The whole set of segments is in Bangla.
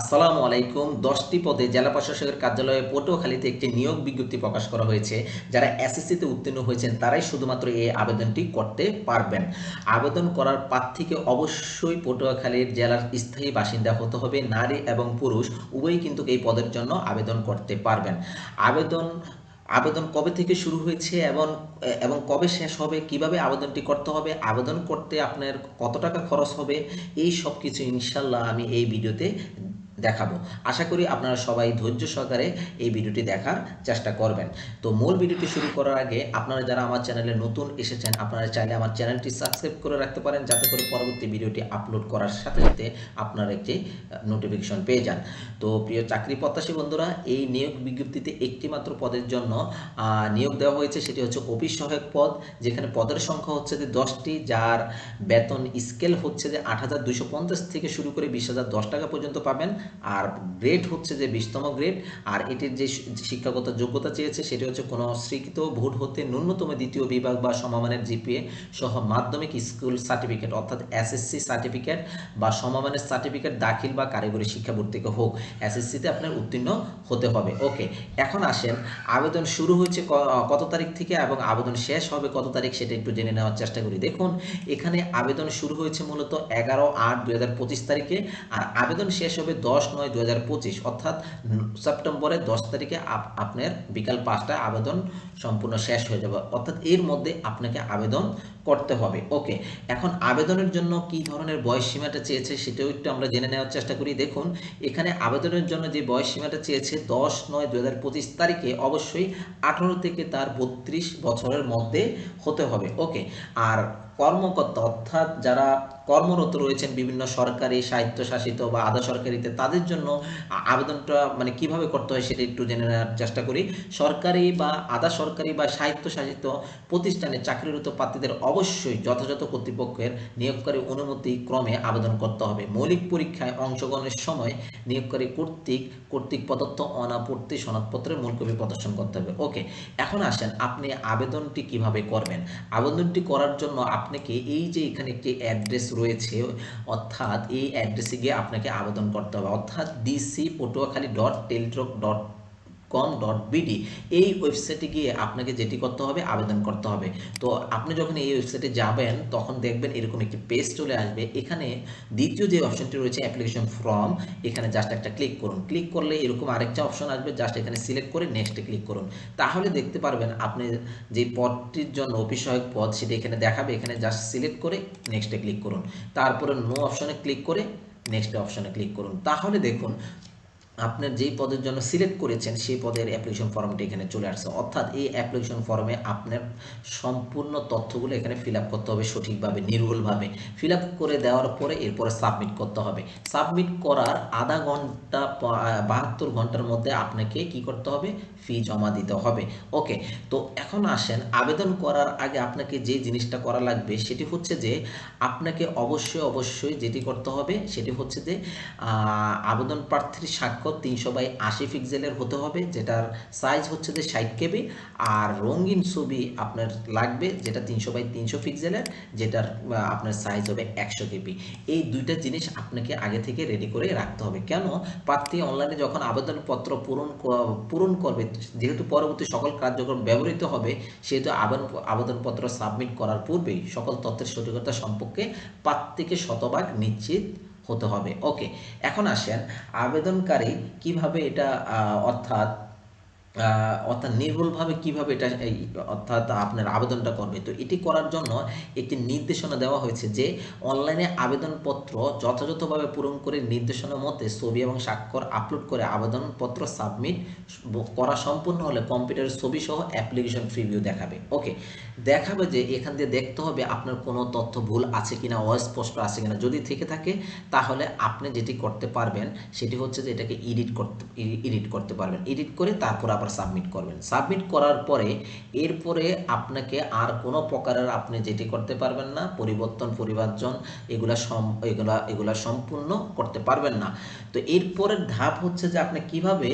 আসসালামু আলাইকুম। দশটি পদে জেলা প্রশাসকের কার্যালয়ে পটুয়াখালীতে একটি নিয়োগ বিজ্ঞপ্তি প্রকাশ করা হয়েছে। যারা এসএসসিতে উত্তীর্ণ হয়েছেন, তারাই শুধুমাত্র এই আবেদনটি করতে পারবেন। আবেদন করার প্রার্থীকে অবশ্যই পটুয়াখালীর জেলার স্থায়ী বাসিন্দা হতে হবে, নারী এবং পুরুষ। উভয়ই কিন্তু এই পদের জন্য আবেদন করতে পারবেন। আবেদন আবেদন কবে থেকে শুরু হয়েছে এবং এবং কবে শেষ হবে, কীভাবে আবেদনটি করতে হবে, আবেদন করতে আপনার কত টাকা খরচ হবে, এই সব কিছু ইনশাল্লাহ আমি এই ভিডিওতে দেখাবো। আশা করি আপনারা সবাই ধৈর্য সহকারে এই ভিডিওটি দেখার চেষ্টা করবেন। তো মূল ভিডিওটি শুরু করার আগে আপনারা যারা আমার চ্যানেলে নতুন এসেছেন, আপনারা চাইলে আমার চ্যানেলটি সাবস্ক্রাইব করে রাখতে পারেন, যাতে করে পরবর্তী ভিডিওটি আপলোড করার সাথে সাথে আপনারা একটি নোটিফিকেশন পেয়ে যান। তো প্রিয় চাকরি প্রত্যাশী বন্ধুরা, এই নিয়োগ বিজ্ঞপ্তিতে একটি মাত্র পদের জন্য নিয়োগ দেওয়া হয়েছে, সেটি হচ্ছে অফিস সহায়ক পদ, যেখানে পদের সংখ্যা হচ্ছে যে দশটি, যার বেতন স্কেল হচ্ছে যে আট হাজার দুইশো পঞ্চাশ থেকে শুরু করে বিশ টাকা পর্যন্ত পাবেন। আর গ্রেড হচ্ছে যে বিশতম গ্রেড আর এটির যে শিক্ষাগত যোগ্যতা চেয়েছে সেটি হচ্ছে কোনো স্বীকৃত ভোট হতে ন্যূনতম দ্বিতীয় বিভাগ বা সমমানের জিপিএ সহ মাধ্যমিক স্কুল সার্টিফিকেট অর্থাৎ এসএসসি সার্টিফিকেট বা সমমানের সার্টিফিকেট দাখিল বা কারিগরি শিক্ষা বোর্ড থেকে হোক এসএসসিতে আপনার উত্তীর্ণ হতে হবে। ওকে এখন আসেন, আবেদন শুরু হয়েছে কত তারিখ থেকে এবং আবেদন শেষ হবে কত তারিখ সেটা একটু জেনে নেওয়ার চেষ্টা করি। দেখুন, এখানে আবেদন শুরু হয়েছে মূলত এগারো আট পঁচিশ তারিখে, আর আবেদন শেষ হবে দশ নয় দুই হাজার পঁচিশ, অর্থাৎ সেপ্টেম্বরের দশ তারিখে আপনার বিকাল পাঁচটায় আবেদন সম্পূর্ণ শেষ হয়ে যাবে। অর্থাৎ এর মধ্যে আপনাকে আবেদন করতে হবে। ওকে, এখন আবেদনের জন্য কি ধরনের বয়স সীমাটা চেয়েছে সেটাও একটু আমরা জেনে নেওয়ার চেষ্টা করি। দেখুন, এখানে আবেদনের জন্য যে বয়স সীমাটা চেয়েছে দশ নয় দু হাজার পঁচিশ তারিখে অবশ্যই আঠারো থেকে তার বত্রিশ বছরের মধ্যে হতে হবে। ওকে, আর কর্মকর্তা, অর্থাৎ যারা কর্মরত রয়েছেন বিভিন্ন সরকারি, স্বায়ত্তশাসিত বা আধা সরকারিতে, তাদের জন্য আবেদনটা মানে কীভাবে করতে হয় সেটা একটু জেনে নেওয়ার চেষ্টা করি। সরকারি বা আধা সরকারি বা স্বায়ত্তশাসিত প্রতিষ্ঠানে চাকরিরত প্রার্থীদের অবশ্যই যথাযথ কর্তৃপক্ষের নিয়োগকারী অনুমতি ক্রমে আবেদন করতে হবে। মৌলিক পরীক্ষায় অংশগ্রহণের সময় নিয়োগকারী কর্তৃক কর্তৃক প্রদত্ত অনাপত্তি সনদপত্রের মূল কপি প্রদর্শন করতে হবে। ওকে, এখন আসেন, আপনি আবেদনটি কীভাবে করবেন? আবেদনটি করার জন্য আপনাকে এই যে এখানে একটি অ্যাড্রেস রয়েছে, অর্থাৎ এই অ্যাড্রেসে গিয়ে আপনাকে আবেদন করতে হবে। অর্থাৎ DC Patuakhali dot Teletalk dot com dot BD এই ওয়েবসাইটে গিয়ে আপনাকে যেটি করতে হবে, আবেদন করতে হবে। তো আপনি যখন এই ওয়েবসাইটে যাবেন, তখন দেখবেন এরকম একটি পেজ চলে আসবে। এখানে দ্বিতীয় যে অপশনটি রয়েছে অ্যাপ্লিকেশন ফর্ম এখানে জাস্ট একটা ক্লিক করুন। ক্লিক করলে এরকম আরেকটা অপশন আসবে জাস্ট এখানে সিলেক্ট করে নেক্সটে ক্লিক করুন। তাহলে দেখতে পারবেন আপনি যে পদটির জন্য অফিসহায়ক পদ, সেটা এখানে দেখাবে। এখানে জাস্ট সিলেক্ট করে নেক্সটে ক্লিক করুন। তারপরে নো অপশনে ক্লিক করে নেক্সট অপশনে ক্লিক করুন। তাহলে দেখুন আপনার যেই পদের জন্য সিলেক্ট করেছেন, সেই পদের অ্যাপ্লিকেশন ফর্মটি এখানে চলে আসছে। অর্থাৎ এই অ্যাপ্লিকেশন ফর্মে আপনার সম্পূর্ণ তথ্যগুলো এখানে ফিল করতে হবে সঠিকভাবে, নির্ভুলভাবে। ফিল করে দেওয়ার পরে এরপরে সাবমিট করতে হবে। সাবমিট করার আধা ঘণ্টা বাহাত্তর ঘণ্টার মধ্যে আপনাকে কি করতে হবে? ফি জমা দিতে হবে। ওকে তো এখন আসেন, আবেদন করার আগে আপনাকে যে জিনিসটা করা লাগবে, সেটি হচ্ছে যে আপনাকে অবশ্যই অবশ্যই যেটি করতে হবে, সেটি হচ্ছে যে আবেদন প্রার্থীর স্বাক্ষর তিনশো বাই আশি পিক্সেলের হতে হবে, যেটার সাইজ হচ্ছে যে ষাট কেবি, আর রঙিন ছবি আপনার লাগবে যেটা তিনশো বাই তিনশো পিক্সেলের যেটার আপনার সাইজ হবে একশো কেবি। এই দুইটা জিনিস আপনাকে আগে থেকে রেডি করে রাখতে হবে। কেন? প্রার্থী অনলাইনে যখন আবেদনপত্র পূরণ পূরণ করবে, যেহেতু পরবর্তী সকল কার্যক্রম ব্যবহৃত হবে, সেহেতু আবেদন, আবেদনপত্র সাবমিট করার পূর্বেই সকল তথ্যের সঠিকতা সম্পর্কে প্রার্থীকে শতভাগ নিশ্চিত হতে হবে। ওকে এখন আসেন আবেদনকারী কীভাবে এটা অর্থাৎ অর্থাৎ নির্ভুলভাবে কীভাবে এটা অর্থাৎ আপনার আবেদনটা করবে। তো এটি করার জন্য একটি নির্দেশনা দেওয়া হয়েছে যে, অনলাইনে আবেদনপত্র যথাযথভাবে পূরণ করে নির্দেশনা মতে ছবি এবং স্বাক্ষর আপলোড করে আবেদনপত্র সাবমিট করা সম্পূর্ণ হলে কম্পিউটারের ছবি সহ অ্যাপ্লিকেশন প্রিভিউ দেখাবে। ওকে দেখাবে যে এখান দিয়ে দেখতে হবে আপনার কোনো তথ্য ভুল আছে কিনা, অস্পষ্ট আছে কিনা। যদি থেকে থাকে, তাহলে আপনি যেটি করতে পারবেন, সেটি হচ্ছে যে এটাকে এডিট করতে এডিট করতে পারবেন। এডিট করে তারপর আবার সাবমিট করবেন। সাবমিট করার পরে এরপরে আপনাকে আর কোনো প্রকারের আপনি যেটি করতে পারবেন না, পরিবর্তন পরিবর্তন এগুলা সম, এগুলা এগুলা সম্পূর্ণ করতে পারবেন না। তো এরপরের ধাপ হচ্ছে যে আপনি কীভাবে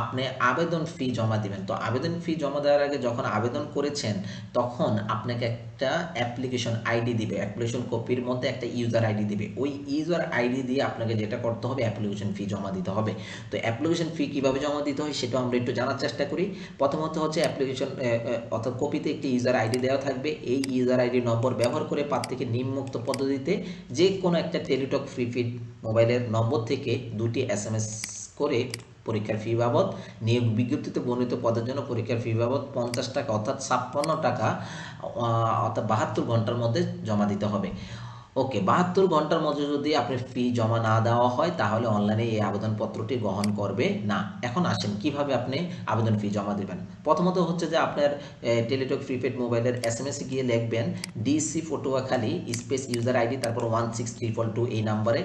আপনি আবেদন ফি জমা দিবেন। তো আবেদন ফি জমা দেওয়ার আগে যখন আবেদন করেছেন, তখন আপনাকে একটা অ্যাপ্লিকেশন আইডি দিবে। অ্যাপ্লিকেশন কপির মধ্যে একটা ইউজার আইডি দিবে। ওই ইউজার আইডি দিয়ে আপনাকে যেটা করতে হবে অ্যাপ্লিকেশন ফি জমা দিতে হবে। তো অ্যাপ্লিকেশন ফি কীভাবে জমা দিতে হয় সেটা আমরা একটু জানার করি। প্রথমত হচ্ছে অ্যাপ্লিকেশন অর্থাৎ কপিতে একটি ইউজার আইডি দেওয়া থাকবে। এই ইউজার আইডি নম্বর ব্যবহার করে প্রার্থীকে নিম্মুক্ত পদ্ধতিতে যে কোনো একটা টেলিটক ফ্রি ফিড মোবাইলের নম্বর থেকে দুটি এস করে পরীক্ষার ফি বাবদ, নিয়োগ বিজ্ঞপ্তিতে বর্ণিত পদের জন্য পরীক্ষার ফি বাবদ পঞ্চাশ টাকা অর্থাৎ ছাপ্পান্ন টাকা অর্থাৎ বাহাত্তর ঘণ্টার মধ্যে জমা দিতে হবে। ওকে, বাহাত্তর ঘণ্টার মধ্যে যদি আপনি ফি জমা না দেওয়া হয়, তাহলে অনলাইনে এই আবেদনপত্রটি গ্রহণ করবে না। এখন আসেন, কীভাবে আপনি আবেদন ফি জমা দেবেন? প্রথমত হচ্ছে যে আপনার টেলিটক প্রিপেড মোবাইলের এস এম গিয়ে লিখবেন DC Patuakhali space user ID তারপর ওয়ান সিক্স ট্রিপল টু এই নাম্বারে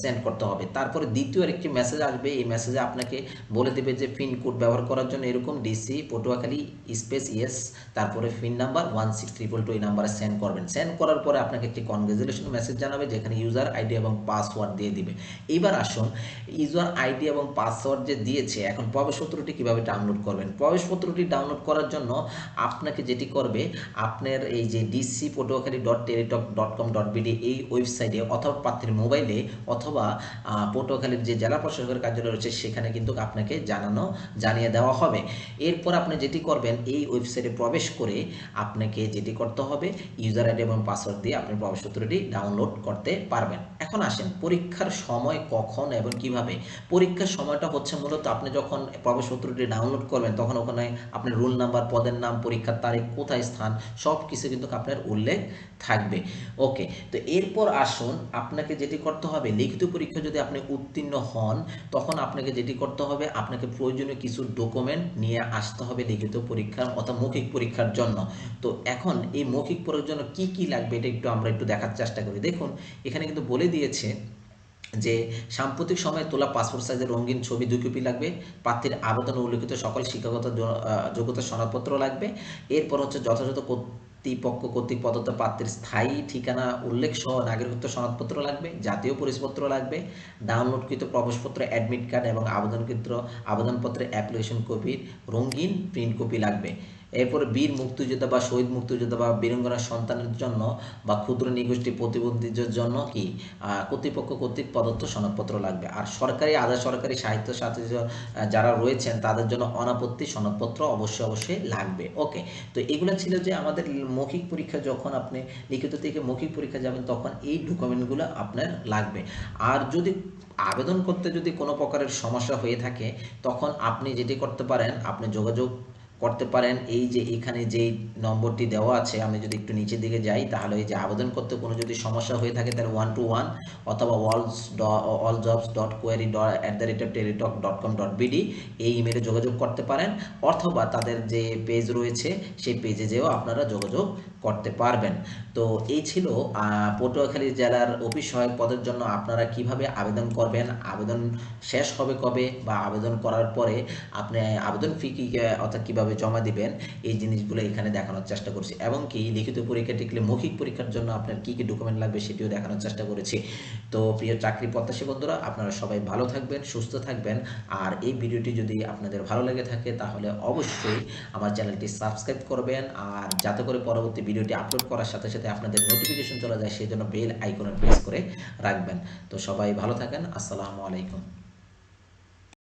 সেন্ড করতে হবে। তারপরে দ্বিতীয় একটি মেসেজ আসবে, এই মেসেজে আপনাকে বলে দেবে যে পিন কোড ব্যবহার করার জন্য এরকম ডিসি পটুয়াখালী স্পেস ইয়েস তারপরে pin number one six triple two এই নাম্বারে সেন্ড করবেন। সেন্ড করার পরে আপনাকে একটি কনগ্রেচুলেশন মেসেজ জানাবে, যেখানে ইউজার আইডি এবং পাসওয়ার্ড দিয়ে দিবে। এবার আসুন ইউজার আইডি এবং পাসওয়ার্ড যে দিয়েছে, এখন প্রবেশপত্রটি কীভাবে ডাউনলোড করবেন? প্রবেশপত্রটি ডাউনলোড করার জন্য আপনাকে যেটি করবে, আপনার এই যে DC Patuakhali dot Teletalk dot com dot BD এই ওয়েবসাইটে অথবা প্রার্থীর মোবাইলে অথবা পটুয়াখালীর যে জেলা প্রশাসকের কার্যালয় রয়েছে, সেখানে কিন্তু আপনাকে জানানো, জানিয়ে দেওয়া হবে। এরপর আপনি যেটি করবেন, এই ওয়েবসাইটে প্রবেশ করে আপনাকে যেটি করতে হবে ইউজার আইডি এবং পাসওয়ার্ড দিয়ে আপনি প্রবেশপত্রটি ডাউনলোড করতে পারবেন। এখন আসেন, পরীক্ষার সময় কখন এবং কীভাবে? পরীক্ষার সময়টা হচ্ছে মূলত আপনি যখন প্রবেশপত্রটি ডাউনলোড করবেন, তখন ওখানে আপনার রোল নাম্বার পদের নাম, পরীক্ষার তারিখ, কোথায় স্থান সব কিছু কিন্তু আপনার উল্লেখ থাকবে। ওকে তো এরপর আসুন, আপনাকে যেটি করতে হবে, লিখিত পরীক্ষা যদি আপনি উত্তীর্ণ হন, তখন আপনাকে যেটি করতে হবে, আপনাকে প্রয়োজনীয় কিছু ডকুমেন্ট নিয়ে আসতে হবে লিখিত পরীক্ষার অর্থাৎ মৌখিক পরীক্ষার জন্য। তো এখন এই মৌখিক পরীক্ষার জন্য কি কি লাগবে, এটা একটু আমরা একটু দেখার চেষ্টা করি। দেখুন, এখানে কিন্তু বলে দিয়েছে যে সাম্প্রতিক সময়ে তোলা পাসপোর্ট সাইজের রঙিন ছবি দুই কপি লাগবে, প্রার্থীর আবেদন উল্লেখিত সকল শিক্ষাগত যোগ্যতা সনদপত্র লাগবে। এরপর হচ্ছে যথাযথ কর্তৃপক্ষ কর্তৃক প্রদত্ত প্রার্থীর স্থায়ী ঠিকানা উল্লেখ সহ নাগরিকত্ব সনদপত্র লাগবে, জাতীয় পরিচয়পত্র লাগবে ডাউনলোডকৃত প্রবেশপত্র অ্যাডমিট কার্ড এবং আবেদনকৃত আবেদনপত্রের অ্যাপ্লিকেশন কপির রঙিন প্রিন্ট কপি লাগবে। এরপর বীর মুক্তিযোদ্ধা বা শহীদ মুক্তিযোদ্ধা বা বীরঙ্গনার সন্তানের জন্য বা ক্ষুদ্র নিগোষ্ঠী প্রতিবন্ধীদের জন্য কি কর্তৃপক্ষ কর্তৃক প্রদত্ত সনদপত্র লাগবে? আর সরকারি, আধা সরকারি সাহিত্য সাথে যারা রয়েছেন তাদের জন্য অনাপত্তি সনদপত্র অবশ্যই অবশ্যই লাগবে। ওকে তো এগুলো ছিল যে আমাদের মৌখিক পরীক্ষা যখন আপনি লিখিত থেকে মৌখিক পরীক্ষা যাবেন তখন এই ডকুমেন্টগুলো আপনার লাগবে। আর যদি আবেদন করতে যদি কোনো প্রকারের সমস্যা হয়ে থাকে, তখন আপনি যেটি করতে পারেন, আপনি যোগাযোগ করতে পারেন। এই যে এখানে যে নম্বরটি দেওয়া আছে, আমি যদি একটু নিচের দিকে যাই, তাহলে এই যে আবেদন করতে কোনো যদি সমস্যা হয়ে থাকে, তাহলে ওয়ান টু ওয়ান অথবা walls all jobs dot query at the rate dot com dot এই ইমেলে যোগাযোগ করতে পারেন। অথবা তাদের যে পেজ রয়েছে, সেই পেজে যেও আপনারা যোগাযোগ করতে পারবেন। তো এই ছিল পটুয়াখালী জেলার অফিস সহায়ক পদের জন্য আপনারা কীভাবে আবেদন করবেন, আবেদন শেষ হবে কবে বা আবেদন করার পরে আপনি আবেদন ফি কি, অর্থাৎ কীভাবে জমা দিবেন, এই জিনিসগুলো এখানে দেখানোর চেষ্টা করছি। এবং কি, লিখিত পরীক্ষা টিকলে মৌখিক পরীক্ষার জন্য আপনার কি কি ডকুমেন্ট লাগবে সেটিও দেখানোর চেষ্টা করেছি। তো প্রিয় চাকরি প্রত্যাশী বন্ধুরা, আপনারা সবাই ভালো থাকবেন, সুস্থ থাকবেন। আর এই ভিডিওটি যদি আপনাদের ভালো লেগে থাকে, তাহলে অবশ্যই আমার চ্যানেলটি সাবস্ক্রাইব করবেন। আর যাতে করে পরবর্তী ভিডিওটি আপলোড করার সাথে সাথে আপনাদের নোটিফিকেশন চলে যায়, সেই জন্য বেল আইকনে প্রেস করে রাখবেন। তো সবাই ভালো থাকেন, আসসালামু আলাইকুম।